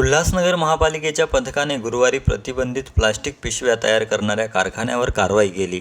उल्हासनगर महापालिकेच्या पथकाने गुरुवारी प्रतिबंधित प्लास्टिक पिशव्या तयार करणाऱ्या कारखान्यावर कारवाई केली.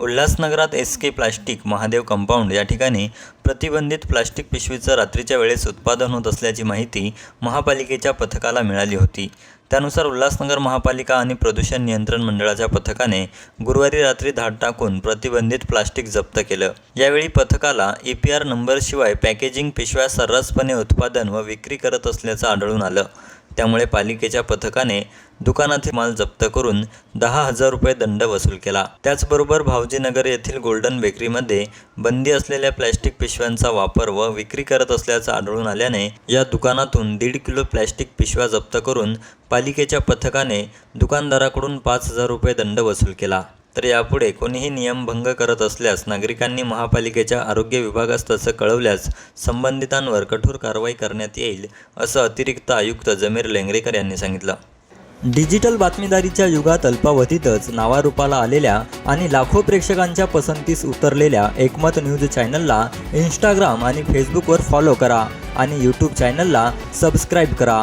उल्हासनगरात S K plastic Mahadev compound या ठिकाणी प्रतिबंधित प्लास्टिक पिशवीचं रात्रीच्या वेळेस उत्पादन होत असल्याची माहिती महापालिकेच्या पथकाला मिळाली होती. त्यानुसार उल्हासनगर महापालिका आणि प्रदूषण नियंत्रण मंडळाच्या पथकाने गुरुवारी रात्री धाड टाकून प्रतिबंधित प्लास्टिक जप्त केलं. यावेळी पथकाला ई पी आर नंबरशिवाय पॅकेजिंग पिशव्या सर्रासपणे उत्पादन व विक्री करत असल्याचं आढळून आलं. त्यामुळे पालिकेच्या पथकाने दुकानातील माल जप्त करून दहा हजार रुपये दंड वसूल केला. त्याचबरोबर भावजीनगर येथील गोल्डन बेकरीमध्ये बंदी असलेल्या प्लॅस्टिक पिशव्यांचा वापर व विक्री करत असल्याचं आढळून आल्याने या दुकानातून दीड किलो प्लॅस्टिक पिशव्या जप्त करून पालिकेच्या पथकाने दुकानदाराकडून पाच हजार रुपये दंड वसूल केला. तर यापुढे कोणीही नियमभंग करत असल्यास नागरिकांनी महापालिकेच्या आरोग्य विभागास तसं कळवल्यास संबंधितांवर कठोर कारवाई करण्यात येईल असं अतिरिक्त आयुक्त जमीर लेंगरेकर यांनी सांगितलं. डिजिटल बातमीदारीच्या युगात अल्पावधीतच नावारूपाला आलेल्या आणि लाखो प्रेक्षकांच्या पसंतीस उतरलेल्या एकमत न्यूज चॅनलला इंस्टाग्राम आणि फेसबुकवर फॉलो करा आणि यूट्यूब चॅनलला सबस्क्राईब करा.